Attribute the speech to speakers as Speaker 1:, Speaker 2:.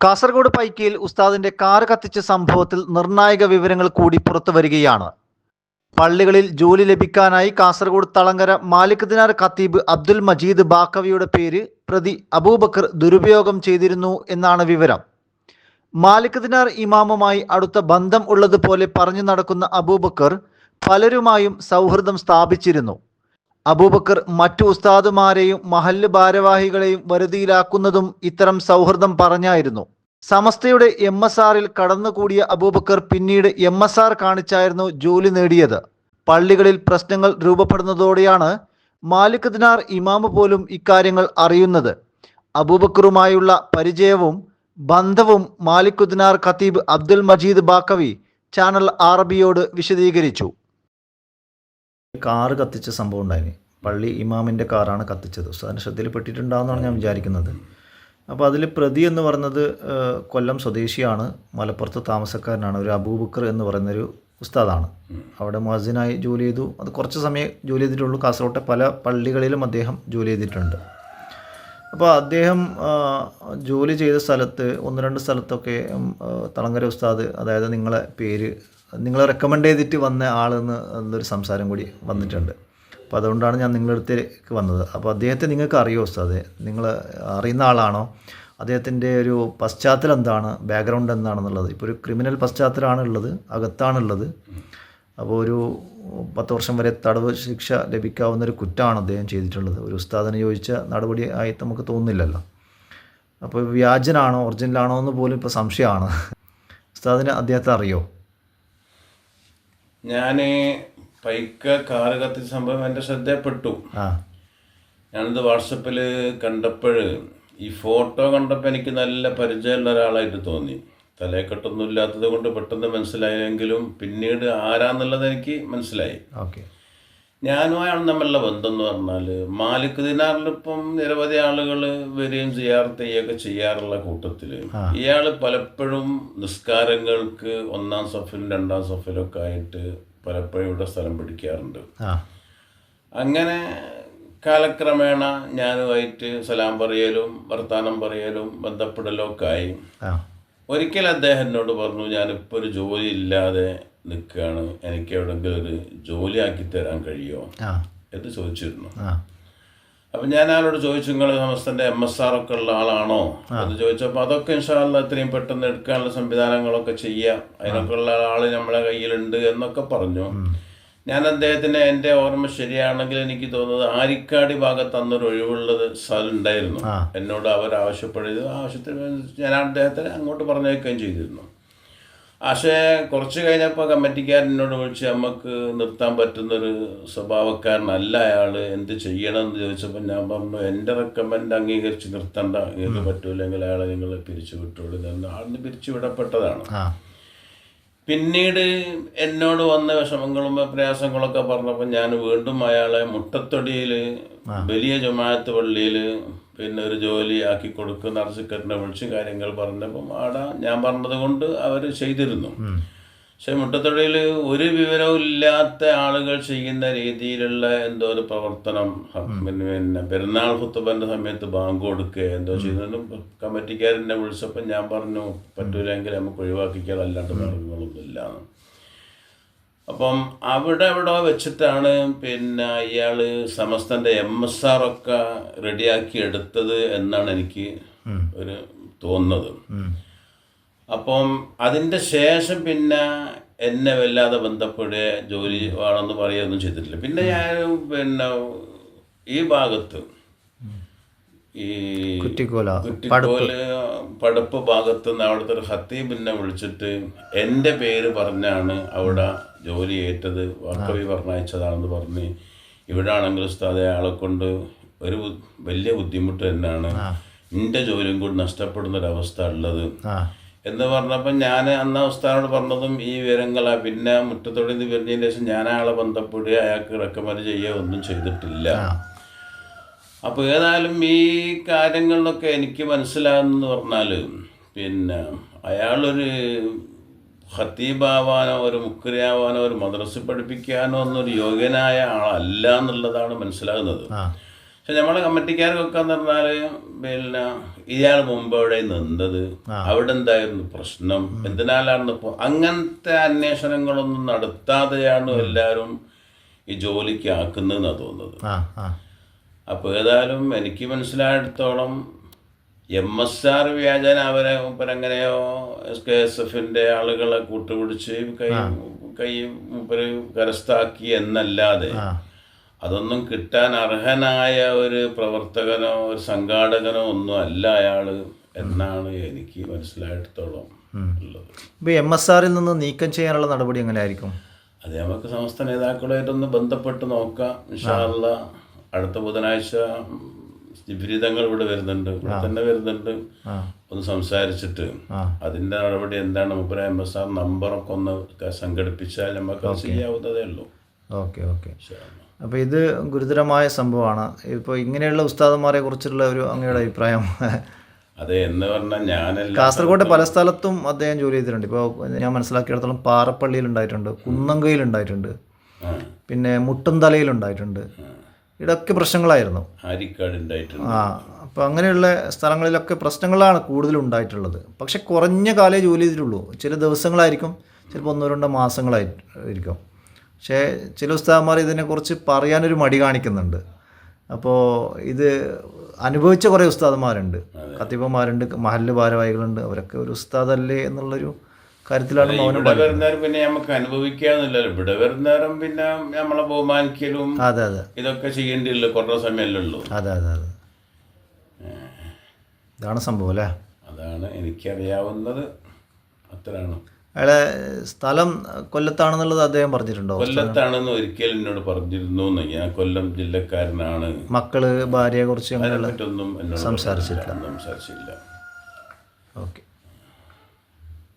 Speaker 1: കാസർഗോഡ് പൈക്കിയിൽ ഉസ്താദിന്റെ കാർ കത്തിച്ച സംഭവത്തിൽ നിർണായക വിവരങ്ങൾ കൂടി പുറത്തു വരികയാണ്. പള്ളികളിൽ ജോലി ലഭിക്കാനായി കാസർഗോഡ് തളങ്കര മാലിക് ദിനാർ ഖത്തീബ് അബ്ദുൽ മജീദ് ബാക്കവിയുടെ പേര് പ്രതി അബൂബക്കർ ദുരുപയോഗം ചെയ്തിരുന്നു എന്നാണ് വിവരം. മാലിക് ദിനാർ ഇമാമുമായി അടുത്ത ബന്ധം ഉള്ളതുപോലെ പറഞ്ഞു നടക്കുന്ന അബൂബക്കർ പലരുമായും സൗഹൃദം സ്ഥാപിച്ചിരുന്നു. അബൂബക്കർ മറ്റു ഉസ്താദുമാരെയും മഹല്ല് ഭാരവാഹികളെയും വരുതിയിലാക്കുന്നതും ഇത്തരം സൗഹൃദം പറഞ്ഞായിരുന്നു. സമസ്തയുടെ എം എസ് ആറിൽ കടന്നുകൂടിയ അബൂബക്കർ പിന്നീട് എം എസ് ആർ കാണിച്ചായിരുന്നു ജോലി നേടിയത്. പള്ളികളിൽ പ്രശ്നങ്ങൾ രൂപപ്പെടുന്നതോടെയാണ് മാലിക് ദിനാർ ഇമാമ് പോലും ഇക്കാര്യങ്ങൾ അറിയുന്നത്. അബൂബക്കറുമായുള്ള പരിചയവും ബന്ധവും മാലിക് ദിനാർ ഖത്തീബ് അബ്ദുൽ മജീദ് ബാക്കവി ചാനൽ ആറബിയോട് വിശദീകരിച്ചു. കാറ് കത്തിച്ച സംഭവം ഉണ്ടായിന്. പള്ളി ഇമാമിന്റെ കാറാണ് കത്തിച്ചത്. ഉസ്താദിന്റെ ശ്രദ്ധയിൽപ്പെട്ടിട്ടുണ്ടാവുമെന്നാണ് ഞാൻ വിചാരിക്കുന്നത്. അപ്പോൾ അതിൽ പ്രതി എന്ന് പറയുന്നത് കൊല്ലം സ്വദേശിയാണ്. മലപ്പുറത്ത് താമസക്കാരനാണ്. ഒരു അബൂബക്കർ എന്ന് പറയുന്നൊരു ഉസ്താദാണ്. അവിടെ മുഹസിനായി ജോലി ചെയ്തു. അത് കുറച്ച് സമയം ജോലി ചെയ്തിട്ടുള്ളൂ. കാസർഗോട്ടെ പല പള്ളികളിലും അദ്ദേഹം ജോലി ചെയ്തിട്ടുണ്ട്. അപ്പോൾ അദ്ദേഹം ജോലി ചെയ്ത സ്ഥലത്ത് ഒന്ന് രണ്ട് സ്ഥലത്തൊക്കെ തളങ്കര ഉസ്താദ് അതായത് നിങ്ങളെ പേര് നിങ്ങളെ റെക്കമെൻഡ് ചെയ്തിട്ട് വന്ന ആളെന്ന് എന്നൊരു സംസാരം കൂടി വന്നിട്ടുണ്ട്. അപ്പോൾ അതുകൊണ്ടാണ് ഞാൻ നിങ്ങളുടെ അടുത്തേക്ക് വന്നത്. അപ്പോൾ അദ്ദേഹത്തെ നിങ്ങൾക്ക് അറിയോ ഉസ്താദെ? നിങ്ങൾ അറിയുന്ന ആളാണോ? അദ്ദേഹത്തിന്റെ ഒരു പശ്ചാത്തലം എന്താണ്? ബാക്ക്ഗ്രൗണ്ട് എന്താണെന്നുള്ളത്. ഇപ്പോൾ ഒരു ക്രിമിനൽ പശ്ചാത്തലമാണ് ഉള്ളത് അകത്താണുള്ളത് അപ്പോൾ ഒരു പത്ത് വർഷം വരെ തടവ് ശിക്ഷ ലഭിക്കാവുന്ന ഒരു കുറ്റമാണ് അദ്ദേഹം ചെയ്തിട്ടുള്ളത്. ഒരു ഉസ്താദിനെ ചോദിച്ച നടപടി ആയി നമുക്ക് തോന്നുന്നില്ലല്ലോ. അപ്പോൾ വ്യാജനാണോ ഒറിജിനലാണോ എന്ന് പോലും ഇപ്പോൾ സംശയമാണ്. ഉസ്താദിന് അദ്ദേഹത്തെ അറിയോ?
Speaker 2: ഞാൻ പൈക്ക കാറ് കത്തിച്ച സംഭവം എന്റെ ശ്രദ്ധയപ്പെട്ടു.
Speaker 1: ആ.
Speaker 2: ഞാനിത് വാട്സപ്പിൽ കണ്ടപ്പോൾ ഈ ഫോട്ടോ കണ്ടപ്പോൾ എനിക്ക് നല്ല പരിചയമുള്ള ഒരാളായിട്ട് തോന്നി. തലയെക്കെട്ടൊന്നും ഇല്ലാത്തത് കൊണ്ട് പെട്ടെന്ന് മനസ്സിലായെങ്കിലും പിന്നീട് ആരാന്നുള്ളത് എനിക്ക് മനസ്സിലായി.
Speaker 1: ഓക്കെ.
Speaker 2: ഞാനുമായാണ് തമ്മിലുള്ള ബന്ധം എന്ന് പറഞ്ഞാൽ മാലിക് ദിനാറിലിപ്പം നിരവധി ആളുകൾ വരികയും ചെയ്യാറ് ചെയ്യുകയൊക്കെ ചെയ്യാറുള്ള കൂട്ടത്തിൽ ഇയാൾ പലപ്പോഴും നിസ്കാരങ്ങൾക്ക് ഒന്നാം സഫിലും രണ്ടാം സഫിലൊക്കെ ആയിട്ട് പലപ്പോഴും ഇവിടെ സ്ഥലം പിടിക്കാറുണ്ട്. അങ്ങനെ കാലക്രമേണ ഞാനുമായിട്ട് സലാം പറയലും വർത്താനം പറയലും ബന്ധപ്പെടലും ഒക്കെ ആയി. ഒരിക്കൽ അദ്ദേഹം എന്നോട് പറഞ്ഞു ഞാനിപ്പോൾ ഒരു ജോലി ഇല്ലാതെ നിൽക്കുകയാണ്. എനിക്ക് എവിടെയെങ്കിലും ഒരു ജോലി ആക്കി തരാൻ കഴിയുമോ? എന്ന് ചോദിച്ചിരുന്നു. അപ്പം ഞാൻ ആളോട് ചോദിച്ചു നിങ്ങൾ സമസ്തന്റെ എം എസ് ആർ ഒക്കെ ഉള്ള ആളാണോ? എന്ന് ചോദിച്ചപ്പോൾ അതൊക്കെ ഇൻഷാല്ല എത്രയും പെട്ടെന്ന് എടുക്കാനുള്ള സംവിധാനങ്ങളൊക്കെ ചെയ്യാം. അതിനൊക്കെ ഉള്ള ആൾ നമ്മളെ കയ്യിലുണ്ട് എന്നൊക്കെ പറഞ്ഞു. ഞാൻ അദ്ദേഹത്തിന് എന്റെ ഓർമ്മ ശരിയാണെങ്കിൽ എനിക്ക് തോന്നുന്നത് ആരിക്കാടി ഭാഗത്ത് അന്നൊരു ഒഴിവുള്ളത് സ്ഥലം ഉണ്ടായിരുന്നു. എന്നോട് അവർ ആവശ്യപ്പെടുന്നത് ആവശ്യത്തിന് ഞാൻ അദ്ദേഹത്തിന് അങ്ങോട്ട് പറഞ്ഞേക്കുകയും ചെയ്തിരുന്നു. പക്ഷേ കുറച്ച് കഴിഞ്ഞപ്പോൾ കമ്മിറ്റിക്കാരൻ എന്നോട് വിളിച്ച് നമുക്ക് നിർത്താൻ പറ്റുന്നൊരു സ്വഭാവക്കാരനല്ല അയാൾ എന്ത് ചെയ്യണം എന്ന് ചോദിച്ചപ്പോൾ ഞാൻ പറഞ്ഞു എന്റെ റെക്കമെൻഡ് അംഗീകരിച്ച് നിർത്തണ്ട. ഇത് പറ്റൂലെങ്കിൽ അയാളെ നിങ്ങൾ പിരിച്ചു വിട്ടോളൂ. എന്ന് ആളിന് പിരിച്ചു വിടപ്പെട്ടതാണ്. പിന്നീട് എന്നോട് വന്ന വിഷമങ്ങളും പ്രയാസങ്ങളൊക്കെ പറഞ്ഞപ്പോൾ ഞാൻ വീണ്ടും അയാളെ മുട്ടത്തൊടിയിൽ വലിയ ജമാഅത്ത് പള്ളിയിൽ പിന്നെ ഒരു ജോലി ആക്കി കൊടുക്കുന്ന അർസിക്കറിനെ വിളിച്ച് കാര്യങ്ങൾ പറഞ്ഞപ്പം ആട ഞാൻ പറഞ്ഞത് കൊണ്ട് അവർ ചെയ്തിരുന്നു പക്ഷെ മുട്ടത്തൊഴിൽ ഒരു വിവരവും ഇല്ലാത്ത ആളുകൾ ചെയ്യുന്ന രീതിയിലുള്ള എന്തോ ഒരു പ്രവർത്തനം പിന്നെ പിന്നെ പെരുന്നാൾ കുത്തുബന്റെ സമയത്ത് ബാങ്ക് കൊടുക്കുക എന്തോ ചെയ്യുന്നതും കമ്മിറ്റിക്കാരനെ വിളിച്ചപ്പോൾ ഞാൻ പറഞ്ഞു പറ്റൂലെങ്കിൽ നമുക്ക് ഒഴിവാക്കിക്കാൻ അല്ലാണ്ട് മാർഗങ്ങളൊന്നും ഇല്ല അപ്പം അവിടെ എവിടെ വെച്ചിട്ടാണ് പിന്നെ ഇയാൾ സമസ്തന്റെ എം എസ് ആർ ഒക്കെ റെഡിയാക്കി എടുത്തത് എന്നാണ് എനിക്ക് ഒരു തോന്നുന്നത്. അപ്പം അതിന്റെ ശേഷം പിന്നെ എന്നെ വല്ലാതെ ബന്ധപ്പെടുക ജോലി വേണമെന്ന് പറയുകയൊന്നും ചെയ്തിട്ടില്ല. പിന്നെ ഞാൻ പിന്നെ ഈ ഭാഗത്ത് ഈ
Speaker 1: കുറ്റിക്കോല
Speaker 2: പടപ്പ്. ഭാഗത്ത് നിന്ന് അവിടുത്തെ ഒരു ഹത്തീബിനെ വിളിച്ചിട്ട് എന്റെ പേര് പറഞ്ഞാണ് അവിടെ ജോലി ഏറ്റത് വർക്കവി പറഞ്ഞയച്ചതാണെന്ന് പറഞ്ഞ് ഇവിടെ ആണെങ്കിൽ ഉസ്താദെ അയാളെ കൊണ്ട് ഒരു വലിയ ബുദ്ധിമുട്ട് തന്നെയാണ്. എന്റെ ജോലിയും കൂടി നഷ്ടപ്പെടുന്ന ഒരവസ്ഥ ഉള്ളത് എന്ന് പറഞ്ഞപ്പോൾ ഞാൻ അന്ന് ഉസ്താദിനോട് പറഞ്ഞതും ഈ വിവരങ്ങളാണ് പിന്നെ മുറ്റത്തോടെ ഇത് വരുന്നതിന് ശേഷം ഞാൻ അയാളെ ബന്ധപ്പെടുക അയാൾക്ക് റെക്കമെൻഡ് ചെയ്യുക ഒന്നും ചെയ്തിട്ടില്ല. അപ്പോൾ ഏതായാലും ഈ കാര്യങ്ങളിലൊക്കെ എനിക്ക് മനസ്സിലാകുന്നെന്ന് പറഞ്ഞാൽ പിന്നെ അയാളൊരു ഖത്തീബാവാനോ ഒരു മുക്കരിയാവാനോ ഒരു മദ്രസ പഠിപ്പിക്കാനോ ഒന്നൊരു യോഗ്യനായ ആളല്ല എന്നുള്ളതാണ് മനസ്സിലാകുന്നത്. പക്ഷെ നമ്മളെ കമ്മിറ്റിക്കാർക്കൊക്കെ എന്ന് പറഞ്ഞാൽ പിന്നെ ഇയാൾ മുമ്പ് അവിടെ നിന്നത്? അവിടെ എന്തായിരുന്നു പ്രശ്നം? എന്തിനാലാണ് ഇപ്പോൾ അങ്ങനത്തെ അന്വേഷണങ്ങളൊന്നും നടത്താതെയാണ് എല്ലാവരും ഈ ജോലിക്ക് ആക്കുന്നതെന്നാണ് തോന്നുന്നത്. അപ്പോൾ ഏതായാലും എനിക്ക് മനസ്സിലായിടത്തോളം എം എസ് ആർ വ്യാജന അവരെ മൂപ്പരെങ്ങനെയോ എസ് കെ എസ് എഫിന്റെ ആളുകളെ കൂട്ടുപിടിച്ച് കൈ കൈ മൂപ്പര് കരസ്ഥാക്കി എന്നല്ലാതെ അതൊന്നും കിട്ടാൻ അർഹനായ ഒരു പ്രവർത്തകനോ ഒരു സംഘാടകനോ ഒന്നും അല്ല അയാൾ എന്നാണ് എനിക്ക് മനസ്സിലായിടത്തോളം ഉള്ളത്.
Speaker 1: ഇപ്പോൾ എം എസ് ആറിൽ നിന്ന് നീക്കം ചെയ്യാനുള്ള നടപടി എങ്ങനെയായിരിക്കും?
Speaker 2: അത് നമുക്ക് സമസ്ത നേതാക്കളുമായിട്ടൊന്ന് ബന്ധപ്പെട്ട് നോക്കാം ഇൻഷാല്ല അടുത്ത ബുധനാഴ്ച വിപരീതങ്ങൾ ഇവിടെ വരുന്നുണ്ട്. ഇവിടെ തന്നെ വരുന്നുണ്ട്. ഒന്ന് സംസാരിച്ചിട്ട് അതിന്റെ നടപടി എന്താണ്? മുപ്പര എം എസ് ആർ നമ്പറൊക്കെ ഒന്ന് സംഘടിപ്പിച്ചാൽ നമുക്ക് ചെയ്യാവുന്നതേ ഉള്ളൂ.
Speaker 1: Okay okay. അപ്പോൾ ഇത് ഗുരുതരമായ സംഭവമാണ്. ഇപ്പോൾ ഇങ്ങനെയുള്ള ഉസ്താദന്മാരെ കുറിച്ചുള്ള ഒരു അങ്ങയുടെ അഭിപ്രായം.
Speaker 2: അതെ എന്ന് പറഞ്ഞാൽ ഞാൻ
Speaker 1: കാസർഗോഡ് പല സ്ഥലത്തും അദ്ദേഹം ജോലി ചെയ്തിട്ടുണ്ട്. ഇപ്പോൾ ഞാൻ മനസ്സിലാക്കിയിടത്തോളം പാറപ്പള്ളിയിൽ ഉണ്ടായിട്ടുണ്ട് കുന്നംകയിൽ ഉണ്ടായിട്ടുണ്ട്. പിന്നെ മുട്ടുംതലയിൽ ഉണ്ടായിട്ടുണ്ട്. ഇതൊക്കെ പ്രശ്നങ്ങളായിരുന്നു. ആ അപ്പോൾ അങ്ങനെയുള്ള സ്ഥലങ്ങളിലൊക്കെ പ്രശ്നങ്ങളാണ് കൂടുതലും ഉണ്ടായിട്ടുള്ളത്. പക്ഷെ കുറഞ്ഞ കാലേ ജോലി ചെയ്തിട്ടുള്ളൂ. ചില ദിവസങ്ങളായിരിക്കും ചിലപ്പോൾ ഒന്നോ രണ്ടോ മാസങ്ങളായിരിക്കും. പക്ഷേ ചില ഉസ്താദന്മാർ ഇതിനെക്കുറിച്ച് പറയാനൊരു മടി കാണിക്കുന്നുണ്ട്. അപ്പോൾ ഇത് അനുഭവിച്ച കുറേ ഉസ്താദന്മാരുണ്ട്. കത്തിപ്പന്മാരുണ്ട് മഹല്ല് ഭാരവാഹികളുണ്ട്. അവരൊക്കെ ഒരു ഉസ്താദല്ലേ എന്നുള്ളൊരു കാര്യത്തിലാണ് മൗനം
Speaker 2: ഇവിടെ വരുന്നേരം പിന്നെ നമുക്ക് അനുഭവിക്കാന്നില്ലല്ലോ ഇവിടെ വരുന്നേരം പിന്നെ നമ്മളെ ബഹുമാനിക്കലും
Speaker 1: അതെ അതെ.
Speaker 2: ഇതൊക്കെ ചെയ്യേണ്ടിയുള്ളൂ. കുറേ സമയമല്ലേ ഉള്ളൂ.
Speaker 1: അതെ അതെ അതെ. ഇതാണ് സംഭവം അല്ലേ?
Speaker 2: അതാണ് എനിക്കറിയാവുന്നത്. അത്രയാണ്.
Speaker 1: അയാളെ സ്ഥലം കൊല്ലത്താണെന്നുള്ളത് അദ്ദേഹം പറഞ്ഞിട്ടുണ്ടോ?
Speaker 2: കൊല്ലത്താണെന്ന് ഒരിക്കൽ എന്നോട് പറഞ്ഞിരുന്നു ഞാൻ കൊല്ലം ജില്ലക്കാരനാണ്.
Speaker 1: മക്കൾ ഭാര്യയെ കുറിച്ച്
Speaker 2: സംസാരിച്ചിട്ടില്ല. സംസാരിച്ചില്ല സംസാരിച്ചില്ല